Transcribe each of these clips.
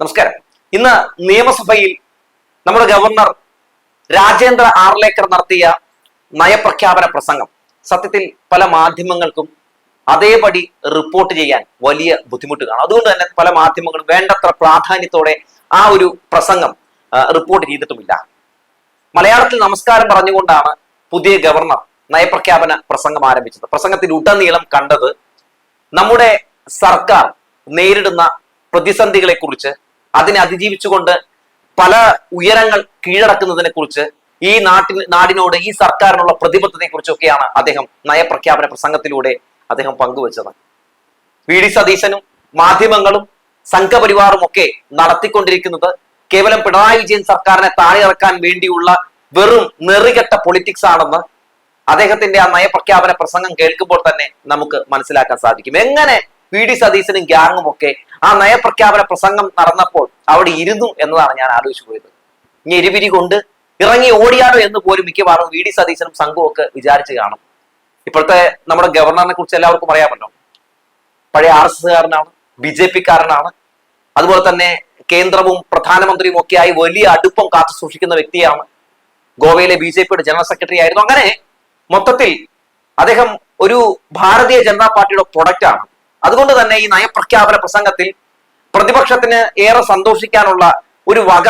നമസ്കാരം. ഇന്ന് നിയമസഭയിൽ നമ്മുടെ ഗവർണർ രാജേന്ദ്ര ആർലേക്കർ നടത്തിയ നയപ്രഖ്യാപന പ്രസംഗം. സത്യത്തിൽ പല മാധ്യമങ്ങൾക്കും അതേപടി റിപ്പോർട്ട് ചെയ്യാൻ വലിയ ബുദ്ധിമുട്ട് കാണും അതുകൊണ്ട് തന്നെ പല മാധ്യമങ്ങളും വേണ്ടത്ര പ്രാധാന്യത്തോടെ ആ ഒരു പ്രസംഗം റിപ്പോർട്ട് ചെയ്തിട്ടുമില്ല. മലയാളത്തിൽ നമസ്കാരം പറഞ്ഞുകൊണ്ടാണ് പുതിയ ഗവർണർ നയപ്രഖ്യാപന പ്രസംഗം ആരംഭിച്ചത്. പ്രസംഗത്തിൽ ഉടനീളം കണ്ടത് നമ്മുടെ സർക്കാർ നേരിടുന്ന പ്രതിസന്ധികളെ കുറിച്ച് അതിനെ അതിജീവിച്ചുകൊണ്ട് പല ഉയരങ്ങൾ കീഴടക്കുന്നതിനെ കുറിച്ച് ഈ നാട്ടിൽ നാടിനോട് ഈ സർക്കാരിനുള്ള പ്രതിബദ്ധതയെ കുറിച്ചൊക്കെയാണ് അദ്ദേഹം നയപ്രഖ്യാപന പ്രസംഗത്തിലൂടെ അദ്ദേഹം പങ്കുവച്ചത്. വി ഡി സതീശനും മാധ്യമങ്ങളും സംഘപരിവാറും ഒക്കെ നടത്തിക്കൊണ്ടിരിക്കുന്നത് കേവലം പിണറായി വിജയൻ സർക്കാരിനെ താഴെ ഇറക്കാൻ വേണ്ടിയുള്ള വെറും നെറികെട്ട പൊളിറ്റിക്സ് ആണെന്ന് അദ്ദേഹത്തിന്റെ ആ നയപ്രഖ്യാപന പ്രസംഗം കേൾക്കുമ്പോൾ തന്നെ നമുക്ക് മനസ്സിലാക്കാൻ സാധിക്കും. എങ്ങനെ വി ഡി സതീശനും ഗ്യാങ്ങും ഒക്കെ ആ നയപ്രഖ്യാപന പ്രസംഗം നടന്നപ്പോൾ അവിടെ ഇരുന്നു എന്നതാണ് ഞാൻ ആലോചിച്ചു പോയത്. ഇനി എരിപിരി കൊണ്ട് ഇറങ്ങി ഓടിയാലോ എന്ന് പോലും മിക്കവാറും വി ഡി സതീശനും സംഘവും ഒക്കെ വിചാരിച്ചു കാണും. ഇപ്പോഴത്തെ നമ്മുടെ ഗവർണറിനെ കുറിച്ച് എല്ലാവർക്കും പറയാമല്ലോ പഴയ ആർ എസ് കാരനാണ് ബി ജെ പി കാരനാണ് അതുപോലെ തന്നെ കേന്ദ്രവും പ്രധാനമന്ത്രിയും ഒക്കെയായി വലിയ അടുപ്പം കാത്തു സൂക്ഷിക്കുന്ന വ്യക്തിയാണ് ഗോവയിലെ ബി ജെ പിയുടെ ജനറൽ സെക്രട്ടറി ആയിരുന്നു. അങ്ങനെ മൊത്തത്തിൽ അദ്ദേഹം ഒരു ഭാരതീയ ജനതാ പാർട്ടിയുടെ പ്രൊഡക്റ്റ് ആണ്. അതുകൊണ്ട് തന്നെ ഈ നയപ്രഖ്യാപന പ്രസംഗത്തിൽ പ്രതിപക്ഷത്തിന് ഏറെ സന്തോഷിക്കാനുള്ള ഒരു വക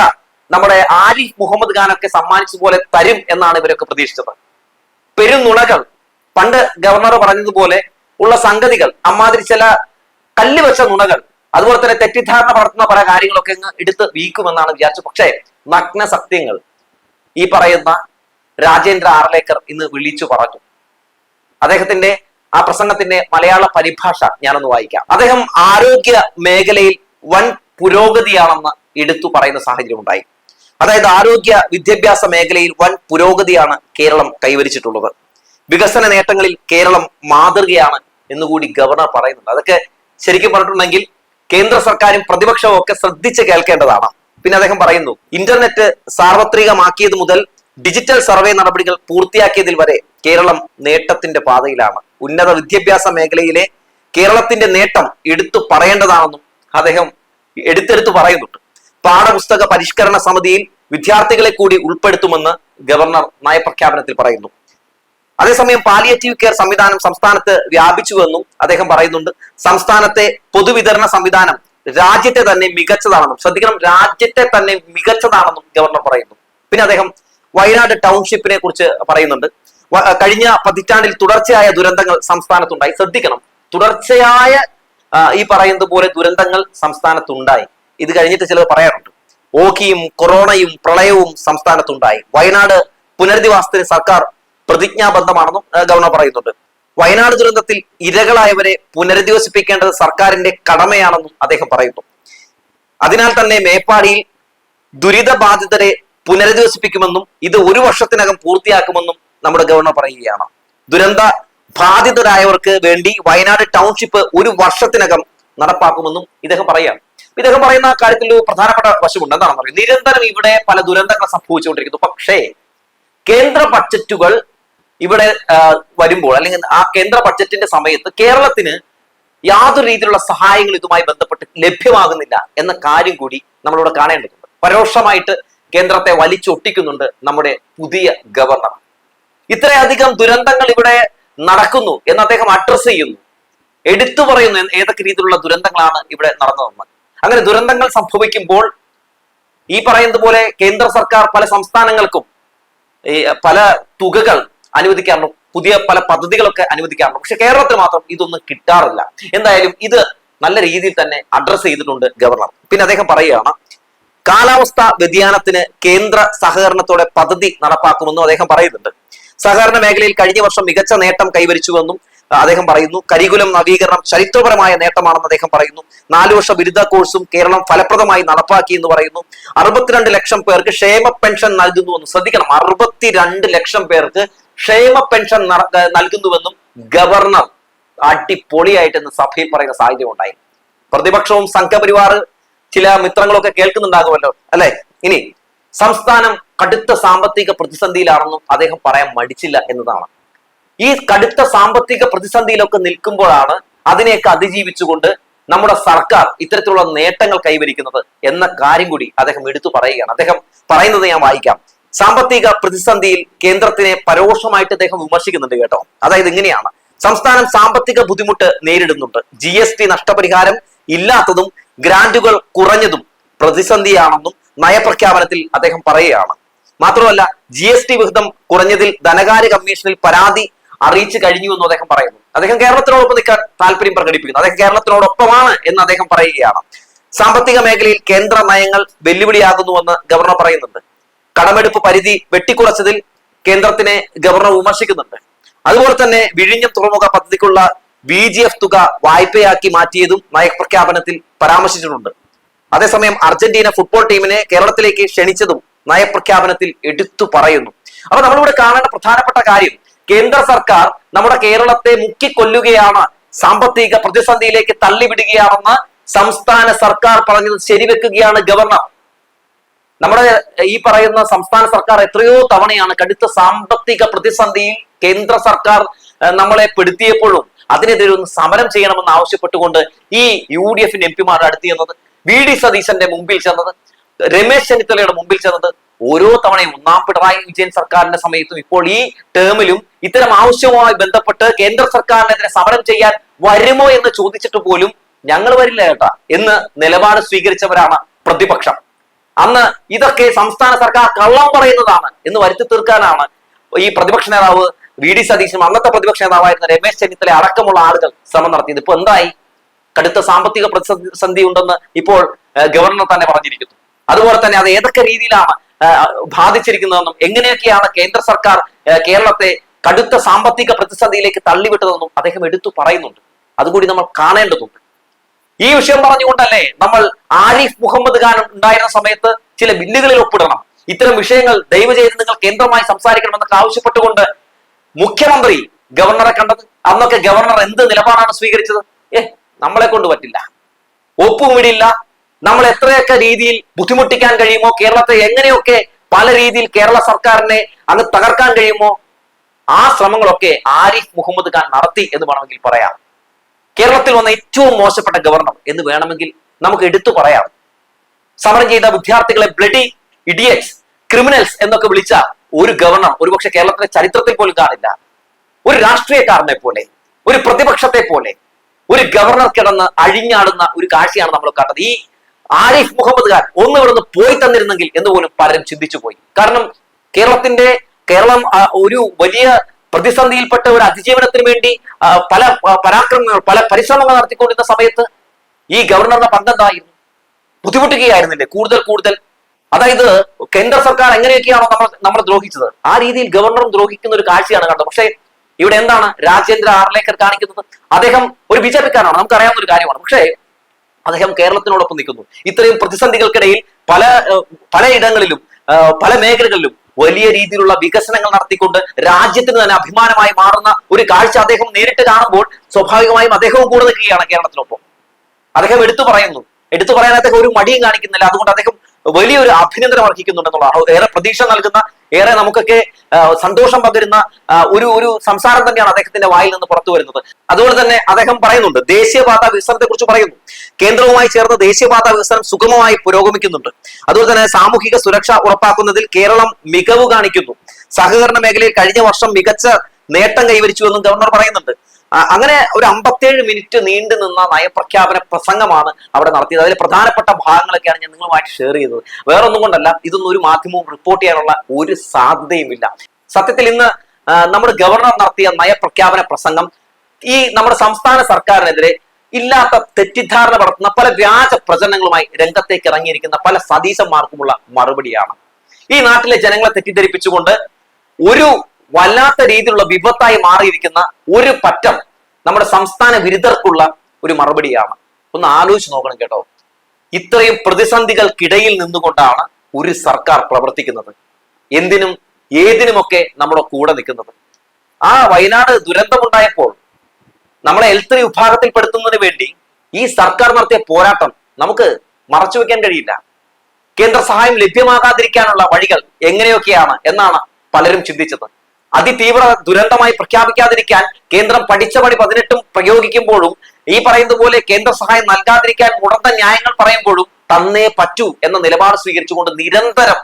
നമ്മുടെ ആരിഫ് മുഹമ്മദ് ഖാനൊക്കെ സമ്മാനിച്ചതുപോലെ തരും എന്നാണ് ഇവരൊക്കെ പ്രതീക്ഷിച്ചത്. പെരുന്നുണകൾ പണ്ട് ഗവർണർ പറഞ്ഞതുപോലെ ഉള്ള സംഗതികൾ അമ്മാതിരി ചില കല്ലുവെച്ച നുണകൾ അതുപോലെ തന്നെ തെറ്റിദ്ധാരണ പടർത്തുന്ന പല കാര്യങ്ങളൊക്കെ അങ്ങ് എടുത്ത് വീക്കുമെന്നാണ് വിചാരിച്ചത്. പക്ഷേ നഗ്ന സത്യങ്ങൾ ഈ പറയുന്ന രാജേന്ദ്ര ആർലേക്കർ ഇന്ന് വിളിച്ചു പറഞ്ഞു. അദ്ദേഹത്തിന്റെ ആ പ്രസംഗത്തിന്റെ മലയാള പരിഭാഷ ഞാനൊന്ന് വായിക്കാം. അദ്ദേഹം ആരോഗ്യ മേഖലയിൽ വൻ പുരോഗതിയാണെന്ന് എടുത്തു പറയുന്ന സാഹചര്യം ഉണ്ടായി. അതായത് ആരോഗ്യ വിദ്യാഭ്യാസ മേഖലയിൽ വൻ പുരോഗതിയാണ് കേരളം കൈവരിച്ചിട്ടുള്ളത്. വികസന നേട്ടങ്ങളിൽ കേരളം മാതൃകയാണ് എന്നുകൂടി ഗവർണർ പറയുന്നുണ്ട്. അതൊക്കെ ശരിക്കും പറഞ്ഞിട്ടുണ്ടെങ്കിൽ കേന്ദ്ര സർക്കാരും പ്രതിപക്ഷവും ഒക്കെ ശ്രദ്ധിച്ച് കേൾക്കേണ്ടതാണ്. പിന്നെ അദ്ദേഹം പറയുന്നു ഇന്റർനെറ്റ് സാർവത്രികമാക്കിയത് മുതൽ ഡിജിറ്റൽ സർവേ നടപടികൾ പൂർത്തിയാക്കിയതിൽ വരെ കേരളം നേട്ടത്തിന്റെ പാതയിലാണ്. ഉന്നത വിദ്യാഭ്യാസ മേഖലയിലെ കേരളത്തിന്റെ നേട്ടം എടുത്തു പറയേണ്ടതാണെന്നും അദ്ദേഹം എടുത്തെടുത്ത് പറയുന്നുണ്ട്. പാഠപുസ്തക പരിഷ്കരണ സമിതിയിൽ വിദ്യാർത്ഥികളെ കൂടി ഉൾപ്പെടുത്തുമെന്ന് ഗവർണർ നയപ്രഖ്യാപനത്തിൽ പറയുന്നു. അതേസമയം പാലിയേറ്റീവ് കെയർ സംവിധാനം സംസ്ഥാനത്ത് വ്യാപിച്ചുവെന്നും അദ്ദേഹം പറയുന്നുണ്ട്. സംസ്ഥാനത്തെ പൊതുവിതരണ സംവിധാനം രാജ്യത്തെ തന്നെ മികച്ചതാണെന്നും ശ്രദ്ധിക്കണം രാജ്യത്തെ തന്നെ മികച്ചതാണെന്നും ഗവർണർ പറയുന്നു. പിന്നെ അദ്ദേഹം വയനാട് ടൗൺഷിപ്പിനെ കുറിച്ച് പറയുന്നുണ്ട്. കഴിഞ്ഞ പതിറ്റാണ്ടിൽ തുടർച്ചയായ ദുരന്തങ്ങൾ സംസ്ഥാനത്തുണ്ടായി. ശ്രദ്ധിക്കണം. തുടർച്ചയായ ഈ പറയുന്നത് പോലെ ദുരന്തങ്ങൾ സംസ്ഥാനത്തുണ്ടായി. ഇത് കഴിഞ്ഞിട്ട് ചിലത് പറയാറുണ്ട്. ഓഖിയും കൊറോണയും പ്രളയവും സംസ്ഥാനത്തുണ്ടായി. വയനാട് പുനരധിവാസത്തിന് സർക്കാർ പ്രതിജ്ഞാബദ്ധമാണെന്നും ഗവർണർ പറയുന്നുണ്ട്. വയനാട് ദുരന്തത്തിൽ ഇരകളായവരെ പുനരധിവസിപ്പിക്കേണ്ടത് സർക്കാരിന്റെ കടമയാണെന്നും അദ്ദേഹം പറയുന്നു. അതിനാൽ തന്നെ മേപ്പാടിയിൽ ദുരിതബാധിതരെ പുനരധിവസിപ്പിക്കുമെന്നും ഇത് ഒരു വർഷത്തിനകം പൂർത്തിയാക്കുമെന്നും നമ്മുടെ ഗവർണർ പറയുകയാണ്. ദുരന്ത ബാധിതരായവർക്ക് വേണ്ടി വയനാട് ടൗൺഷിപ്പ് ഒരു വർഷത്തിനകം നടപ്പാക്കുമെന്നും ഇദ്ദേഹം പറയുകയാണ്. ഇദ്ദേഹം പറയുന്ന കാര്യത്തിൽ ഒരു പ്രധാനപ്പെട്ട വശമുണ്ട്. എന്താണെന്ന് പറയുന്നത് നിരന്തരം ഇവിടെ പല ദുരന്തങ്ങൾ സംഭവിച്ചുകൊണ്ടിരിക്കുന്നു. പക്ഷേ കേന്ദ്ര ബഡ്ജറ്റുകൾ ഇവിടെ വരുമ്പോൾ അല്ലെങ്കിൽ ആ കേന്ദ്ര ബഡ്ജറ്റിന്റെ സമയത്ത് കേരളത്തിന് യാതൊരു രീതിയിലുള്ള സഹായങ്ങൾ ഇതുമായി ബന്ധപ്പെട്ട് ലഭ്യമാകുന്നില്ല എന്ന കാര്യം കൂടി നമ്മളിവിടെ കാണേണ്ടതുണ്ട്. പരോക്ഷമായിട്ട് കേന്ദ്രത്തെ വലിച്ചൊട്ടിക്കുന്നുണ്ട് നമ്മുടെ പുതിയ ഗവർണർ ഇത്രയധികം ദുരന്തങ്ങൾ ഇവിടെ നടക്കുന്നു എന്ന് അദ്ദേഹം അഡ്രസ് ചെയ്യുന്നു. എടുത്തു പറയുന്നു ഏതൊക്കെ രീതിയിലുള്ള ദുരന്തങ്ങളാണ് ഇവിടെ നടന്നതെന്ന് അങ്ങനെ ദുരന്തങ്ങൾ സംഭവിക്കുമ്പോൾ ഈ പറയുന്നത് പോലെ കേന്ദ്ര സർക്കാർ പല സംസ്ഥാനങ്ങൾക്കും ഈ പല തുകകൾ അനുവദിക്കാറുണ്ട്. പുതിയ പല പദ്ധതികളൊക്കെ അനുവദിക്കാറുണ്ട്. പക്ഷെ കേരളത്തിൽ മാത്രം ഇതൊന്നും കിട്ടാറില്ല. എന്തായാലും ഇത് നല്ല രീതിയിൽ തന്നെ അഡ്രസ് ചെയ്തിട്ടുണ്ട് ഗവർണർ. പിന്നെ അദ്ദേഹം പറയുകയാണ് കാലാവസ്ഥ വ്യതിയാനത്തിന് കേന്ദ്ര സഹകരണത്തോടെ പദ്ധതി നടപ്പാക്കുമെന്നും അദ്ദേഹം പറയുന്നുണ്ട്. സഹകരണ മേഖലയിൽ കഴിഞ്ഞ വർഷം മികച്ച നേട്ടം കൈവരിച്ചുവെന്നും അദ്ദേഹം പറയുന്നു. കരികുലം നവീകരണം ചരിത്രപരമായ നേട്ടമാണെന്ന് അദ്ദേഹം പറയുന്നു. നാലു വർഷ ബിരുദ കോഴ്സും കേരളം ഫലപ്രദമായി നടപ്പാക്കി എന്ന് പറയുന്നു. അറുപത്തിരണ്ട് ലക്ഷം പേർക്ക് ക്ഷേമ പെൻഷൻ നൽകുന്നുവെന്ന് ശ്രദ്ധിക്കണം. അറുപത്തിരണ്ട് ലക്ഷം പേർക്ക് ക്ഷേമ പെൻഷൻ നൽകുന്നുവെന്നും ഗവർണർ അടിപൊളിയായിട്ട് ഇന്ന് സഭയിൽ പറയുന്ന സാഹചര്യം ഉണ്ടായി. പ്രതിപക്ഷവും സംഘപരിവാർ ചില മിത്രങ്ങളൊക്കെ കേൾക്കുന്നുണ്ടാകുമല്ലോ അല്ലെ? ഇനി സംസ്ഥാനം കടുത്ത സാമ്പത്തിക പ്രതിസന്ധിയിലാണെന്നും അദ്ദേഹം പറയാൻ മടിച്ചില്ല എന്നതാണ്. ഈ കടുത്ത സാമ്പത്തിക പ്രതിസന്ധിയിലൊക്കെ നിൽക്കുമ്പോഴാണ് അതിനെയൊക്കെ അതിജീവിച്ചുകൊണ്ട് നമ്മുടെ സർക്കാർ ഇത്തരത്തിലുള്ള നേട്ടങ്ങൾ കൈവരിക്കുന്നത് എന്ന കാര്യം കൂടി അദ്ദേഹം എടുത്തു പറയുകയാണ്. അദ്ദേഹം പറയുന്നത് ഞാൻ വായിക്കാം. സാമ്പത്തിക പ്രതിസന്ധിയിൽ കേന്ദ്രത്തിനെ പരോക്ഷമായിട്ട് അദ്ദേഹം വിമർശിക്കുന്നുണ്ട് കേട്ടോ. അതായത് ഇങ്ങനെയാണ്. സംസ്ഥാനം സാമ്പത്തിക ബുദ്ധിമുട്ട് നേരിടുന്നുണ്ട്. ജി എസ് ടി നഷ്ടപരിഹാരം ഇല്ലാത്തതും ഗ്രാന്റുകൾ കുറഞ്ഞതും പ്രതിസന്ധിയാണെന്നും നയപ്രഖ്യാപനത്തിൽ അദ്ദേഹം പറയുകയാണ്. മാത്രമല്ല ജി എസ് ടി വിഹിതം കുറഞ്ഞതിൽ ധനകാര്യ കമ്മീഷനിൽ പരാതി അറിയിച്ചു കഴിഞ്ഞു എന്നും അദ്ദേഹം പറയുന്നു. അദ്ദേഹം കേരളത്തിനോടൊപ്പം നിൽക്കാൻ താല്പര്യം പ്രകടിപ്പിക്കുന്നു. അദ്ദേഹം കേരളത്തിനോടൊപ്പമാണ് എന്ന് അദ്ദേഹം പറയുകയാണ്. സാമ്പത്തിക മേഖലയിൽ കേന്ദ്ര നയങ്ങൾ വെല്ലുവിളിയാകുന്നുവെന്ന് ഗവർണർ പറയുന്നുണ്ട്. കടമെടുപ്പ് പരിധി വെട്ടിക്കുറച്ചതിൽ കേന്ദ്രത്തിനെ ഗവർണർ വിമർശിക്കുന്നുണ്ട്. അതുപോലെ തന്നെ വിഴിഞ്ഞം തുറമുഖ പദ്ധതിക്കുള്ള എഫ് തുക വായ്പയാക്കി മാറ്റിയതും നയപ്രഖ്യാപനത്തിൽ പരാമർശിച്ചിട്ടുണ്ട്. അതേസമയം അർജന്റീന ഫുട്ബോൾ ടീമിനെ കേരളത്തിലേക്ക് ക്ഷണിച്ചതും നയപ്രഖ്യാപനത്തിൽ എടുത്തു പറയുന്നു. അപ്പൊ നമ്മളിവിടെ കാണേണ്ട പ്രധാനപ്പെട്ട കാര്യം കേന്ദ്ര സർക്കാർ നമ്മുടെ കേരളത്തെ മുക്കിക്കൊല്ലുകയാണ് സാമ്പത്തിക പ്രതിസന്ധിയിലേക്ക് തള്ളിവിടുകയാണെന്ന് സംസ്ഥാന സർക്കാർ പറഞ്ഞത് ശരിവെക്കുകയാണ് ഗവർണർ. നമ്മുടെ ഈ പറയുന്ന സംസ്ഥാന സർക്കാർ എത്രയോ തവണയാണ് കടുത്ത സാമ്പത്തിക പ്രതിസന്ധിയിൽ കേന്ദ്ര സർക്കാർ നമ്മളെ പെടുത്തിയപ്പോഴും അതിനെതിരെ ഒന്ന് സമരം ചെയ്യണമെന്ന് ആവശ്യപ്പെട്ടുകൊണ്ട് ഈ യു ഡി എഫിന്റെ എം പിമാർ അടുത്ത് ചെന്നത് വി ഡി സതീശന്റെ മുമ്പിൽ ചെന്നത് രമേശ് ചെന്നിത്തലയുടെ മുമ്പിൽ ചെന്നത് ഓരോ തവണയും ഒന്നാം പിണറായി വിജയൻ സർക്കാരിന്റെ സമയത്തും ഇപ്പോൾ ഈ ടേമിലും ഇത്തരം ആവശ്യവുമായി ബന്ധപ്പെട്ട് കേന്ദ്ര സർക്കാരിനെതിരെ സമരം ചെയ്യാൻ വരുമോ എന്ന് ചോദിച്ചിട്ട് പോലും ഞങ്ങൾ വരില്ല കേട്ടാ എന്ന് നിലപാട് സ്വീകരിച്ചവരാണ് പ്രതിപക്ഷം. അന്ന് ഇതൊക്കെ സംസ്ഥാന സർക്കാർ കള്ളം പറയുന്നതാണ് എന്ന് വരുത്തി തീർക്കാനാണ് ഈ പ്രതിപക്ഷ നേതാവ് വി ഡി സതീശനും അന്നത്തെ പ്രതിപക്ഷ നേതാവായിരുന്ന രമേശ് ചെന്നിത്തല അടക്കമുള്ള ആളുകൾ ശ്രമം നടത്തിയത്. ഇപ്പൊ എന്തായി? കടുത്ത സാമ്പത്തിക പ്രതിസന്ധി ഉണ്ടെന്ന് ഇപ്പോൾ ഗവർണർ തന്നെ പറഞ്ഞിരിക്കുന്നു. അതുപോലെ തന്നെ അത് ഏതൊക്കെ രീതിയിലാണ് ഏഹ്, ബാധിച്ചിരിക്കുന്നതെന്നും എങ്ങനെയൊക്കെയാണ് കേന്ദ്ര സർക്കാർ കേരളത്തെ കടുത്ത സാമ്പത്തിക പ്രതിസന്ധിയിലേക്ക് തള്ളിവിട്ടതെന്നും അദ്ദേഹം എടുത്തു പറയുന്നുണ്ട്. അതുകൂടി നമ്മൾ കാണേണ്ടതുണ്ട്. ഈ വിഷയം പറഞ്ഞുകൊണ്ടല്ലേ നമ്മൾ ആരിഫ് മുഹമ്മദ് ഖാൻ ഉണ്ടായിരുന്ന സമയത്ത് ചില ബില്ലുകളിൽ ഒപ്പിടണം. ഇത്തരം വിഷയങ്ങൾ ദയവ് ചെയ്ത് നിങ്ങൾ കേന്ദ്രമായി സംസാരിക്കണമെന്നൊക്കെ ആവശ്യപ്പെട്ടുകൊണ്ട് മുഖ്യമന്ത്രി ഗവർണറെ കണ്ടത് അന്നൊക്കെ ഗവർണർ എന്ത് നിലപാടാണ് സ്വീകരിച്ചത്? ഏ നമ്മളെ കൊണ്ട് പറ്റില്ല. ഒപ്പുമിടില്ല നമ്മൾ എത്രയൊക്കെ രീതിയിൽ ബുദ്ധിമുട്ടിക്കാൻ കഴിയുമോ കേരളത്തെ എങ്ങനെയൊക്കെ പല രീതിയിൽ കേരള സർക്കാരിനെ അങ്ങ് തകർക്കാൻ കഴിയുമോ ആ ശ്രമങ്ങളൊക്കെ ആരിഫ് മുഹമ്മദ് ഖാൻ നടത്തി എന്ന് വേണമെങ്കിൽ പറയാം. കേരളത്തിൽ വന്ന ഏറ്റവും മോശപ്പെട്ട ഗവർണർ എന്ന് വേണമെങ്കിൽ നമുക്ക് എടുത്തു പറയാം. സമരം ചെയ്ത വിദ്യാർത്ഥികളെ ബ്ലഡി ഇഡിയറ്റ്സ് ക്രിമിനൽസ് എന്നൊക്കെ വിളിച്ച ഒരു ഗവർണർ ഒരുപക്ഷെ കേരളത്തിന്റെ ചരിത്രത്തിൽ പോലും കാണില്ല. ഒരു രാഷ്ട്രീയക്കാരനെ പോലെ ഒരു പ്രതിപക്ഷത്തെ പോലെ ഒരു ഗവർണർ കിടന്ന് അഴിഞ്ഞാടുന്ന ഒരു കാഴ്ചയാണ് നമ്മൾ കണ്ടത്. ഈ ആരിഫ് മുഹമ്മദ് ഖാൻ ഒന്ന് ഇവിടുന്ന് പോയി തന്നിരുന്നെങ്കിൽ എന്ന് പോലും പലരും ചിന്തിച്ചു പോയി. കാരണം കേരളത്തിന്റെ കേരളം ഒരു വലിയ പ്രതിസന്ധിയിൽപ്പെട്ട ഒരു അതിജീവനത്തിന് വേണ്ടി പല പരാക്രമങ്ങൾ പല പരിശ്രമങ്ങൾ നടത്തിക്കൊണ്ടിരുന്ന സമയത്ത് ഈ ഗവർണറുടെ പങ്കെന്തായിരുന്നു ബുദ്ധിമുട്ടുകയായിരുന്നില്ലേ? കൂടുതൽ കൂടുതൽ. അതായത് കേന്ദ്ര സർക്കാർ എങ്ങനെയൊക്കെയാണോ നമ്മൾ നമ്മൾ ദ്രോഹിച്ചത്. ആ രീതിയിൽ ഗവർണറും ദ്രോഹിക്കുന്ന ഒരു കാഴ്ചയാണ് കണ്ടത്. പക്ഷേ ഇവിടെ എന്താണ് രാജേന്ദ്ര ആർലേക്കർ കാണിക്കുന്നത്? അദ്ദേഹം ഒരു ബി ജെ നമുക്കറിയാവുന്ന ഒരു കാര്യമാണ്. പക്ഷേ അദ്ദേഹം കേരളത്തിനോടൊപ്പം നിൽക്കുന്നു. ഇത്രയും പ്രതിസന്ധികൾക്കിടയിൽ പല പല പലയിടങ്ങളിലും പല മേഖലകളിലും വലിയ രീതിയിലുള്ള വികസനങ്ങൾ നടത്തിക്കൊണ്ട് രാജ്യത്തിന് തന്നെ അഭിമാനമായി മാറുന്ന ഒരു കാഴ്ച അദ്ദേഹം നേരിട്ട് കാണുമ്പോൾ സ്വാഭാവികമായും അദ്ദേഹവും കൂടെ നിൽക്കുകയാണ് കേരളത്തിനൊപ്പം. അദ്ദേഹം എടുത്തു പറയുന്നു. എടുത്തു പറയാൻ അദ്ദേഹം ഒരു മടിയും കാണിക്കുന്നില്ല. അതുകൊണ്ട് അദ്ദേഹം വലിയൊരു അഭിനന്ദനം അർഹിക്കുന്നുണ്ടെന്നുള്ള ഏറെ പ്രതീക്ഷ നൽകുന്ന ഏറെ നമുക്കൊക്കെ സന്തോഷം പകരുന്ന ഒരു ഒരു സംസാരം തന്നെയാണ് അദ്ദേഹത്തിന്റെ വായിൽ നിന്ന് പുറത്തു വരുന്നത്. അതുപോലെ തന്നെ അദ്ദേഹം പറയുന്നുണ്ട് ദേശീയപാത വികസനത്തെ കുറിച്ച് പറയുന്നു. കേന്ദ്രവുമായി ചേർന്ന് ദേശീയപാത വികസനം സുഗമമായി പുരോഗമിക്കുന്നുണ്ട്. അതുപോലെ തന്നെ സാമൂഹിക സുരക്ഷ ഉറപ്പാക്കുന്നതിൽ കേരളം മികവ് കാണിക്കുന്നു. സഹകരണ മേഖലയിൽ കഴിഞ്ഞ വർഷം മികച്ച നേട്ടം കൈവരിച്ചു എന്നും ഗവർണർ പറയുന്നുണ്ട്. അങ്ങനെ ഒരു അമ്പത്തേഴ് മിനിറ്റ് നീണ്ടു നിന്ന നയപ്രഖ്യാപന പ്രസംഗമാണ് അവിടെ നടത്തിയത്. അതിൽ പ്രധാനപ്പെട്ട ഭാഗങ്ങളൊക്കെയാണ് ഞാൻ നിങ്ങളുമായിട്ട് ഷെയർ ചെയ്തത്. വേറൊന്നും കൊണ്ടല്ല ഇതൊന്നും ഒരു മാധ്യമവും റിപ്പോർട്ട് ചെയ്യാനുള്ള ഒരു സാധ്യതയുമില്ല. സത്യത്തിൽ ഇന്ന് നമ്മുടെ ഗവർണർ നടത്തിയ നയപ്രഖ്യാപന പ്രസംഗം ഈ നമ്മുടെ സംസ്ഥാന സർക്കാരിനെതിരെ ഇല്ലാത്ത തെറ്റിദ്ധാരണ പടർത്തുന്ന പല വ്യാജ പ്രചരണങ്ങളുമായി രംഗത്തേക്ക് ഇറങ്ങിയിരിക്കുന്ന പല സതീശന്മാർക്കുമുള്ള മറുപടിയാണ്. ഈ നാട്ടിലെ ജനങ്ങളെ തെറ്റിദ്ധരിപ്പിച്ചുകൊണ്ട് ഒരു വല്ലാത്ത രീതിയിലുള്ള വിപത്തായി മാറിയിരിക്കുന്ന ഒരു പറ്റം നമ്മുടെ സംസ്ഥാന വിരുദ്ധർക്കുള്ള ഒരു മറുപടിയാണ്. ഒന്ന് ആലോചിച്ച് നോക്കണം കേട്ടോ. ഇത്രയും പ്രതിസന്ധികൾക്കിടയിൽ നിന്നുകൊണ്ടാണ് ഒരു സർക്കാർ പ്രവർത്തിക്കുന്നത്. എന്തിനും ഏതിനുമൊക്കെ നമ്മുടെ കൂടെ നിൽക്കുന്നത്. ആ വയനാട് ദുരന്തമുണ്ടായപ്പോൾ നമ്മളെ ഹെൽത്ത് വിഭാഗത്തിൽപ്പെടുത്തുന്നതിന് വേണ്ടി ഈ സർക്കാർ നടത്തിയ പോരാട്ടം നമുക്ക് മറച്ചു വെക്കാൻ കഴിയില്ല. കേന്ദ്ര സഹായം ലഭ്യമാകാതിരിക്കാനുള്ള വഴികൾ എങ്ങനെയൊക്കെയാണ് എന്നാണ് പലരും ചിന്തിച്ചത്. അതിതീവ്ര ദുരന്തമായി പ്രഖ്യാപിക്കാതിരിക്കാൻ കേന്ദ്രം പഠിച്ച പടി പതിനെട്ടും പ്രയോഗിക്കുമ്പോഴും ഈ പറയുന്ന പോലെ കേന്ദ്ര സഹായം നൽകാതിരിക്കാൻ ഉടന്ത ന്യായങ്ങൾ പറയുമ്പോഴും തന്നേ പറ്റൂ എന്ന നിലപാട് സ്വീകരിച്ചുകൊണ്ട് നിരന്തരം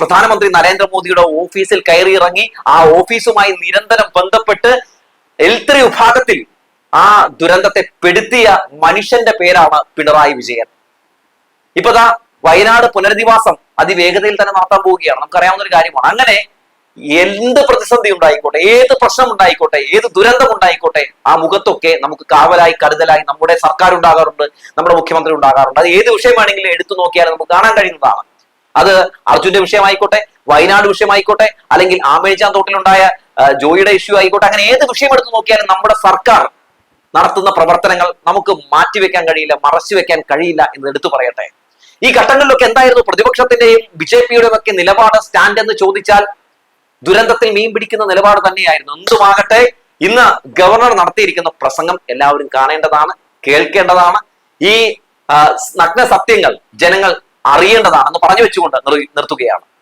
പ്രധാനമന്ത്രി നരേന്ദ്രമോദിയുടെ ഓഫീസിൽ കയറിയിറങ്ങി ആ ഓഫീസുമായി നിരന്തരം ബന്ധപ്പെട്ട് എൽത്രി വിഭാഗത്തിൽ ആ ദുരന്തത്തെ പെടുത്തിയ മനുഷ്യന്റെ പേരാണ് പിണറായി വിജയൻ. ഇപ്പൊ ദാ വയനാട് പുനരധിവാസം അതിവേഗതയിൽ തന്നെ നടത്താൻ പോവുകയാണ്. നമുക്കറിയാവുന്ന ഒരു കാര്യമാണ്. അങ്ങനെ എന്ത് പ്രതിസന്ധി ഉണ്ടായിക്കോട്ടെ ഏത് പ്രശ്നം ഉണ്ടായിക്കോട്ടെ ഏത് ദുരന്തം ഉണ്ടായിക്കോട്ടെ ആ മുഖത്തൊക്കെ നമുക്ക് കാവലായി കരുതലായി നമ്മുടെ സർക്കാർ ഉണ്ടാകാറുണ്ട് നമ്മുടെ മുഖ്യമന്ത്രി ഉണ്ടാകാറുണ്ട്. അത് ഏത് വിഷയമാണെങ്കിലും എടുത്തു നോക്കിയാൽ നമുക്ക് കാണാൻ കഴിയുന്നതാണ്. അത് അർജുന്റെ വിഷയമായിക്കോട്ടെ വയനാട് വിഷയമായിക്കോട്ടെ അല്ലെങ്കിൽ ആമേഴ്ചാൻ തോട്ടിലുണ്ടായ ജോയിയുടെ ഇഷ്യൂ ആയിക്കോട്ടെ അങ്ങനെ ഏത് വിഷയം എടുത്തു നോക്കിയാലും നമ്മുടെ സർക്കാർ നടത്തുന്ന പ്രവർത്തനങ്ങൾ നമുക്ക് മാറ്റിവെക്കാൻ കഴിയില്ല മറച്ചു വെക്കാൻ കഴിയില്ല എന്ന് എടുത്തു പറയട്ടെ. ഈ ഘട്ടങ്ങളിലൊക്കെ എന്തായിരുന്നു? പ്രതിപക്ഷത്തിന്റെയും ബി ജെ പിയുടെയും ഒക്കെ നിലപാട് സ്റ്റാൻഡ് എന്ന് ചോദിച്ചാൽ ദുരന്തത്തിൽ മീൻ പിടിക്കുന്ന നിലപാട് തന്നെയായിരുന്നു. എന്തുമാകട്ടെ ഇന്ന് ഗവർണർ നടത്തിയിരിക്കുന്ന പ്രസംഗം എല്ലാവരും കാണേണ്ടതാണ് കേൾക്കേണ്ടതാണ്. ഈ നഗ്ന സത്യങ്ങൾ ജനങ്ങൾ അറിയേണ്ടതാണെന്ന് പറഞ്ഞു വെച്ചുകൊണ്ട് നിർ- നിർത്തുകയാണ്.